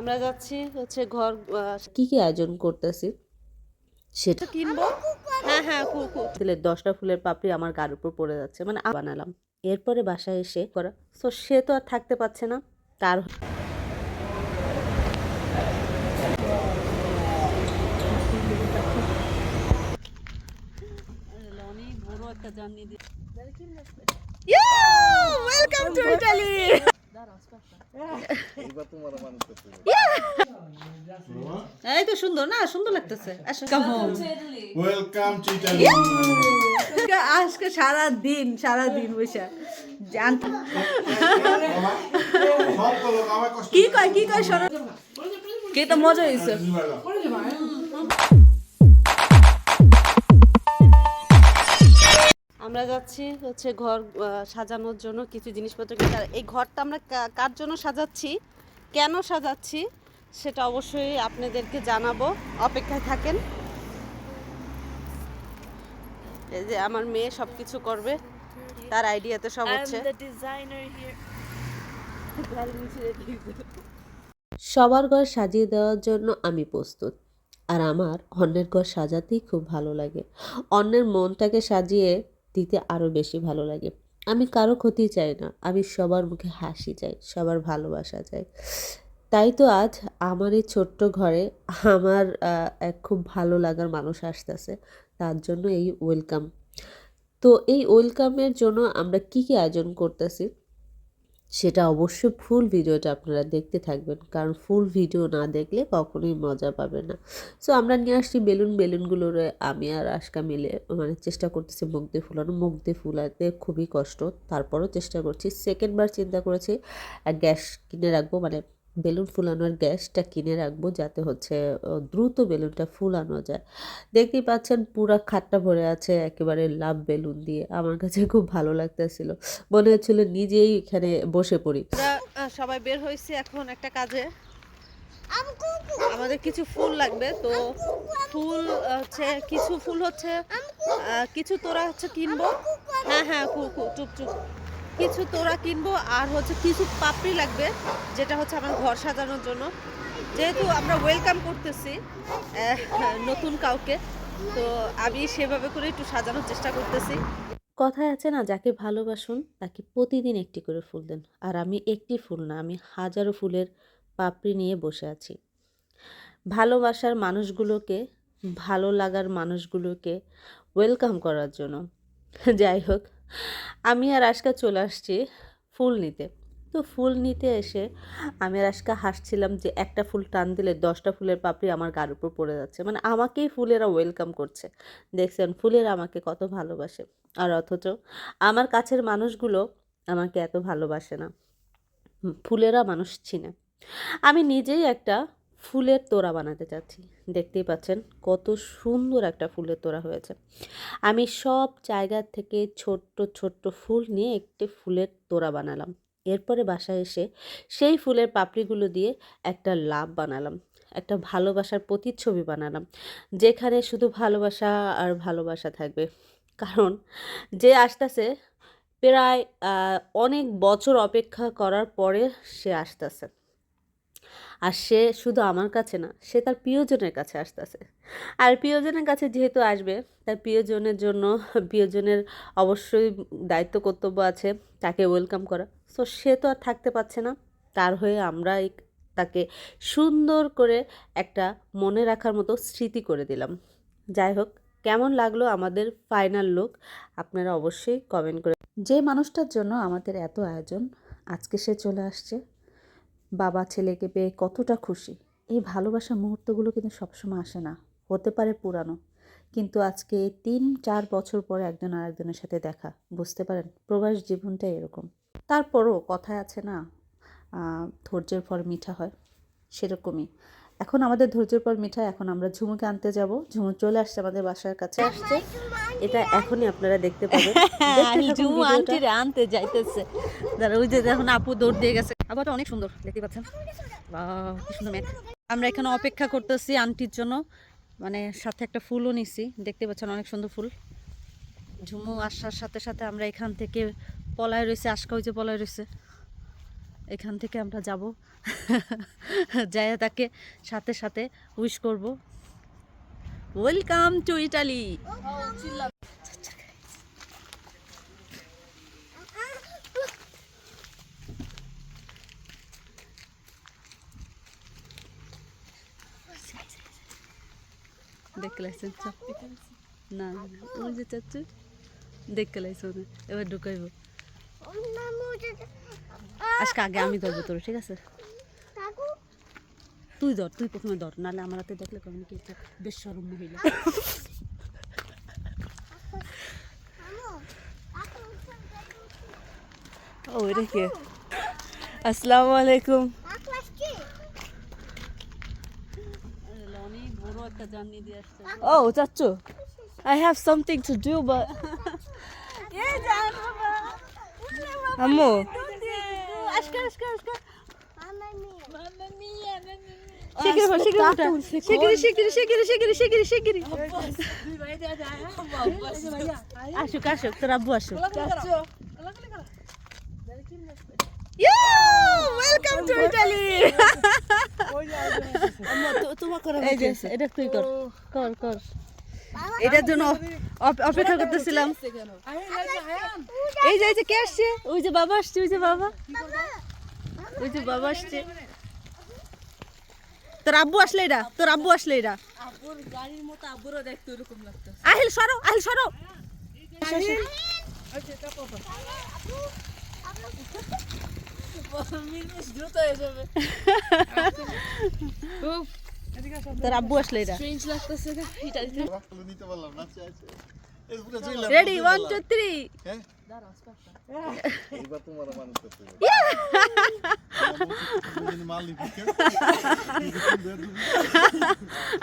আমরা যাচ্ছি হচ্ছে ঘর কি কি আয়োজন করতেছি? সেটা কিনবো? হ্যাঁ হ্যাঁ কুকু দশটা ফুলের পাপড়ি আমার গার উপর পড়ে যাচ্ছে মানে বানালাম। এরপরে বাসায় এসে করা। তো সে তো আর থাকতে পারছে না তার অনেক বড় একটা জার্নি দিয়ে ওয়েলকাম টু ইটালি এই তো সুন্দর না সুন্দর লাগতেছে. আজকে সারা দিন সারা দিন বসে আমার কষ্ট কি কয় কি কয় শোনো। কে তো মজা হয়েছে আমরা যাচ্ছি হচ্ছে ঘর সাজানোর জন্য কিছু জিনিসপত্র কিনতে। আর এই ঘরটা আমরা কার জন্য সাজাচ্ছি? কেন সাজাচ্ছি? সেটা অবশ্যই আপনাদেরকে জানাব। অপেক্ষায় থাকেন। এই যে আমার মেয়ে সব কিছু করবে। তার আইডিয়াতে সব হচ্ছে। সবার ঘর সাজিয়ে দেওয়ার জন্য আমি প্রস্তুত। আর আমার অন্যের ঘর সাজাতেই খুব ভালো লাগে। অন্যের মনটাকে সাজিয়ে দিতে আরও বেশি ভালো লাগে। আমি কারও ক্ষতি চাই না, আমি সবার মুখে হাসি চাই, সবার ভালোবাসা চাই। তাই তো আজ আমার এই ছোট্ট ঘরে আমার এক খুব ভালো লাগার মানুষ আসতেছে, তার জন্য এই ওয়েলকাম। তো এই ওয়েলকামের জন্য আমরা কি কি আয়োজন করতেছি? সেটা অবশ্যই ফুল ভিডিওটা আপনারা দেখতে থাকবেন, কারণ ফুল ভিডিও না দেখলে কখনোই মজা পাবে না। সো আমরা নিয়ে আসছি বেলুন, বেলুনগুলোর আমি আর আশকা মিলে মানে চেষ্টা করতেছি মুখ দিয়ে ফুলানো। মুখ দিয়ে ফুলাতে খুবই কষ্ট, তারপরও চেষ্টা করছি। সেকেন্ডবার চিন্তা করেছি গ্যাস কিনে রাখব মানে বেলুন ফুলানোর গ্যাসটা কিনে রাখব যাতে হচ্ছে দ্রুত বেলুনটা ফুলানো যায়। দেখতেই পাচ্ছেন পুরা খাটটা ভরে আছে একেবারে লাভ বেলুন দিয়ে। আমার কাছে খুব ভালো লাগতেছিল। মনে হচ্ছিল নিজেই এখানে বসে পড়ি। আমরা সবাই বের হয়েছে এখন একটা কাজে। আমাদের কিছু ফুল লাগবে তো ফুল হচ্ছে কিছু ফুল হচ্ছে আহ, কিছু তোরা হচ্ছে কিনবো। হ্যাঁ হ্যাঁ চুপ চুপ কিছু তোরা কিনবো, আর হচ্ছে কিছু পাপড়ি লাগবে, যেটা হচ্ছে আমার ঘর সাজানোর জন্য। যেহেতু আমরা ওয়েলকাম করতেছি নতুন কাউকে, তো আমি সেভাবে করে একটু সাজানোর চেষ্টা করতেছি। কথায় আছে না, যাকে ভালোবাসুন, তাকে প্রতিদিন একটি করে ফুল দেন। আর আমি একটি ফুল না, আমি হাজারো ফুলের পাপড়ি নিয়ে বসে আছি। ভালোবাসার মানুষগুলোকে, ভালো লাগার মানুষগুলোকে ওয়েলকাম করার জন্য। যাই হোক, আমি আর আজকে চলে আসছি ফুল নিতে। তো ফুল নিতে এসে আমি আর আজকে হাসছিলাম যে একটা ফুল টান দিলে দশটা ফুলের পাপড়ি আমার গার উপর পড়ে যাচ্ছে। মানে আমাকেই ফুলেরা ওয়েলকাম করছে। দেখছেন, ফুলেরা আমাকে কত ভালোবাসে। আর অথচ আমার কাছের মানুষগুলো আমাকে এত ভালোবাসে না। ফুলেরা মানুষ চিনে। আমি নিজেই একটা ফুলের তোড়া বানাতে চাচ্ছি। দেখতেই পাচ্ছেন কত সুন্দর একটা ফুলের তোড়া হয়েছে। আমি সব জায়গা থেকে ছোট্ট ছোট্ট ফুল নিয়ে একটি ফুলের তোড়া বানালাম। এরপরে বাসায় এসে সেই ফুলের পাপড়িগুলো দিয়ে একটা লাভ বানালাম। একটা ভালোবাসার প্রতিচ্ছবি বানালাম। যেখানে শুধু ভালোবাসা আর ভালোবাসা থাকবে। কারণ যে আসতেছে প্রায় অনেক বছর অপেক্ষা করার পরে সে আসতেছে। আর সে শুধু আমার কাছে না, সে তার প্রিয়জনের কাছে আসতেছে। আর প্রিয়জনের কাছে যেহেতু আসবে, তার প্রিয়জনের জন্য, প্রিয়জনের অবশ্যই দায়িত্ব, কর্তব্য আছে তাকে ওয়েলকাম করা। সো সে তো আর থাকতে পারছে না। তার হয়ে আমরা এই তাকে সুন্দর করে একটা মনে রাখার মতো স্মৃতি করে দিলাম। যাই হোক, কেমন লাগল আমাদের ফাইনাল লুক আপনারা অবশ্যই কমেন্ট করে যে মানুষটার জন্য আমাদের এত আয়োজন, আজকে সে চলে আসছে। বাবা ছেলেকে পেয়ে কতটা খুশি। এই ভালোবাসার মুহূর্তগুলো কিন্তু সবসময় আসে না। হতে পারে পুরানো কিন্তু আজকে তিন চার বছর পরে একজন আরেকজনের সাথে দেখা বুঝতে পারেন? প্রবাস জীবনটা এরকম। তারপরও কথায় আছে না ধৈর্যের ফল মিঠা হয় সেরকমই। এখন আমাদের ধৈর্যের পর মিঠা এখন আমরা ঝুমুকে আনতে যাব। ঝুমু চলে আসছে আমাদের বাসার কাছে। আসছে। এটা এখনই আপনারা দেখতে পাবেন। আন্টিরে আনতে যাইতেছে। ওই যে দেখুন আপু দৌড় দিয়ে গেছে। আবারটা অনেক সুন্দর দেখতে পাচ্ছেন। বাহ কি সুন্দর মেঘ। আমরা এখানে অপেক্ষা করতেছি আন্টির জন্য। মানে সাথে একটা ফুলও নিছি, দেখতে পাচ্ছেন অনেক সুন্দর ফুল। ঝুমু আসার সাথে সাথে আমরা এখান থেকে পলায় রয়েছে, আশকা যে পলায় রয়েছে। এখান থেকে আমরা যাব। যাইয়া তাকে সাথে সাথে উইশ করব। ওয়েলকাম টু ইটালি দেখতে লাগছেন না না, ওই যে চাচ্ছু দেখতে লাগছে না এবার ঢুকাইব আজকে আগে আমি ধরবো তোর ঠিক আছে তুই ধর তুই প্রথমে ধর নাহলে আমার হাতে দেখলে কেমন কি বেশ সরম মহিলা ও এটা কে আসসালামু আলাইকুম অনেক বড় একটা জার্নি দিয়ে আসছে ও চাচ্চু I have something to do but আম্মু আজকে আজকে আজকে শিগগিরি বল, শিগগিরি উঠা। শিগগিরি, শিগগিরি, শিগগিরি, শিগগিরি, শিগগিরি, শিগগিরি। আসুক আসুক তোর আব্বু আসুক। ওয়েলকাম টু ইটালি এটা তুই কর কর কর। এটার জন্য অপেক্ষা করতেছিলাম। এই যে এই যে কে আসছে? ওই যে বাবা আসছে ওই যে বাবা। ওই যে বাবা আসছে। তোর আব্বু আসলে এরা তোর আব্বু আসলে এরা আহিল সরো আহিল সরো। তোর আব্বু আসলে এরা নিতে পারলাম না চাইছে এই পুরো চলে রেডি ওয়ান টু থ্রি হ্যাঁ? নিতে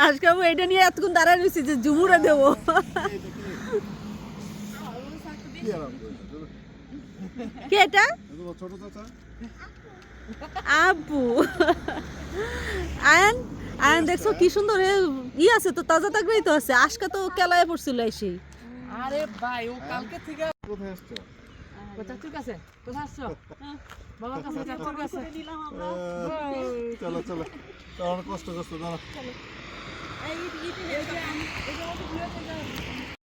আজকে আমি এটা নিয়ে এতক্ষণ দাঁড়ায় রয়েছি যে ঝুমুরে দেবো। কে এটা? ছোট চাচা। আব্বু আয়ান আয়ান দেখছ কি সুন্দর এ ই আছে তো তাজা তাগড়াই তো আছে আজকে তো কেলায় পড়ছিল এসে আরে ভাই ও কালকে থেকে কোথায় আসছো ও চাচুর কাছে কোথায় আসছো বাবার কাছে চাচুর কাছে এই, চলো চলো চলো অনেক কষ্ট করছ দাঁড়া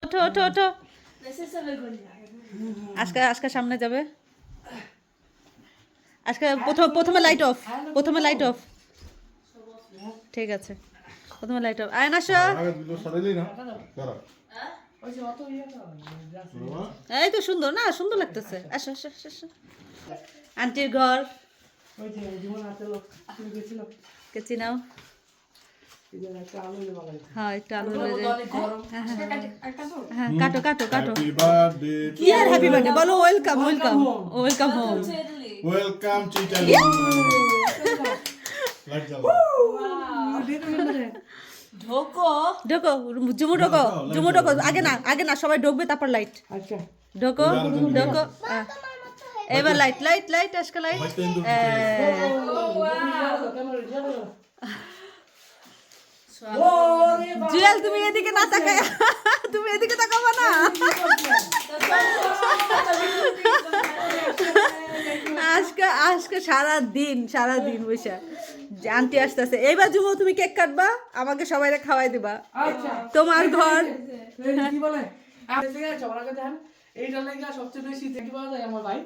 ওঠো ওঠো ওঠো আজকে আজকে সামনে যাবে আজকে প্রথম প্রথমে লাইট অফ প্রথমে লাইট অফ ঠিক আছে। প্রথমে লাইট অফ আয়ন আসো আগে দুটো সরাইলি না। দাঁড়া। ওই যে অত তো বাবা, এই তো সুন্দর না সুন্দর লাগতেছে। আসো আসো আসো, আসো। আন্টির ঘর। ওই যে জীবন হাতে লোক তুমি গেছিল কে চিনাও? হ্যাঁ একটু আলো হ্যাঁ কাটো কাটো কাটো। হ্যাপি কি আর হ্যাপি বার্থডে বলো welcome welcome welcome home welcome to Italy জ্বালাও ঢোকো জুমু ঢোকো জুমু ঢোকো আগে না আগে না সবাই ঢোকবে তারপর লাইট আচ্ছা ঢোকো ঢোকো। এবার লাইট লাইট লাইট আজকে লাইট জুয়েল তুমি এদিকে না তাকায় তুমি এদিকে তাকাবো না আজকে সারা দিন সারা দিন বসে। আন্টি আসতেছে এইবার জুমো তুমি কেক কাটবা? আমাকে সবাই খাওয়াই দিবা। আচ্ছা। তোমার ঘর। কি বলে? এইটা সবচেয়ে বেশি দেখতে পাওয়া যায় আমার ভাই।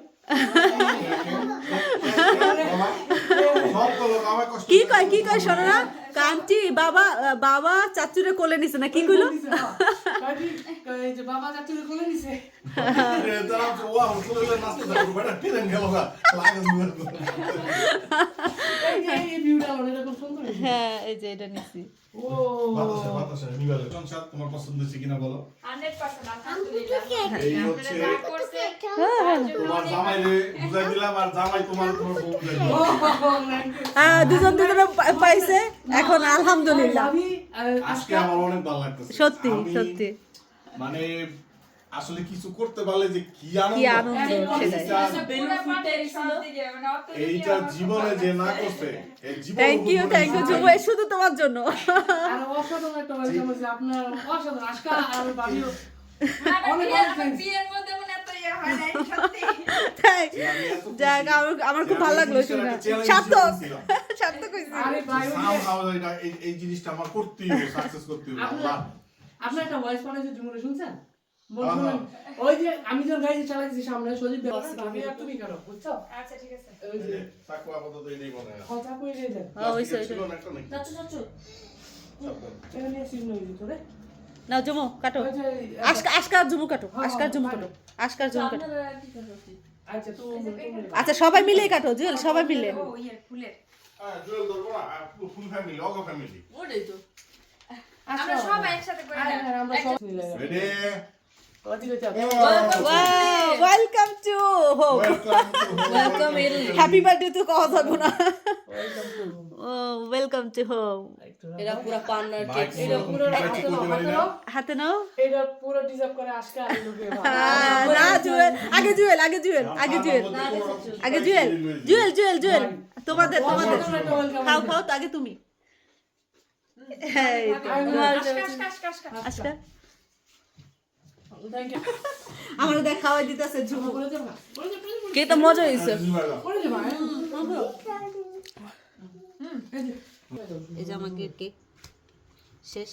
কি কয় কি কয়, শোনো না। কান্টি বাবা বাবা চাচুরে কোলে নিছে না, কি কইলো? বাবা চাচুরে কোলে নিছে হ্যাঁ এই যে এটা নিছি। ও। বাতাসে বাতাসে নিবালে সংসার তোমার পছন্দ হয়েছে কিনা বলো? এই হচ্ছে তোমার জামাই রে বুঝাই দিলাম আর জামাই তোমার তোমার বউ বুঝাই দিলাম। দুজন দুজনে পাইছে। এখন আলহামদুলিল্লাহ। আজকে আমার অনেক ভালো লাগতেছে। সত্যি সত্যি। মানে আসলে কিছু করতে পারলে যে কি আনন্দ? এইটা- এইটা জীবনে যে না করছে থ্যাংক ইউ থ্যাংক ইউ যুব শুধু তোমার জন্য। আর অসাধারণ একটা হয়েছে আপনার অসাধারণ। আর খুশি। যাক আমার আমার খুব ভালো লাগল শুনে। সার্থক। সার্থক এই- জিনিসটা আমার করতেই হবে, success করতেই হবে। আপনার একটা ভয়েস পাঠাইছে জুমুরে শুনছেন। ওই যে আমি যখন গাড়ি চালাচ্ছি সামনে সজীব দেখ আমি আর তুমি করো বুঝছ? আচ্ছা ঠিক আছে। ওই যে থাকো আপাতত এটাই মনে হয়। কথা কই হ্যাঁ, ওইসে। না জমু কাটো। ওই আজকা আজকার জমু কাটো হ্যাঁ, আজকার জমু হ্যাঁ, কাটো আজকার জমু কাটো। আচ্ছা আচ্ছা সবাই মিলে কাটো জুয়েল সবাই মিলে। ও ইয়ে ফুলের। হ্যাঁ, জুয়েল ধরবো না। আমরা সবাই একসাথে করে আমরা welcome to home Welcome to home. Welcome Welcome to happy birthday তো কথা থাকব না। ওয়েলকাম টু ও ওয়েলকাম টু হোম এরা পুরো পান্নার Mic এটা পুরো হাতে নাও, এটা পুরো ডিজার্ভ করে আজকে না জুয়েল। আগে জুয়েল আগে জুয়েল আগে জুয়েল। আগে জুয়েল জুয়েল জুয়েল জুয়েল। তোমাদের তোমাদের। খাও খাও তো আগে তুমি। আজকা? আমার দেখ খাওয়াই দিতেছে ঝুমু কে তো মজা হয়েছে এই যে। আমাকে কেক শেষ।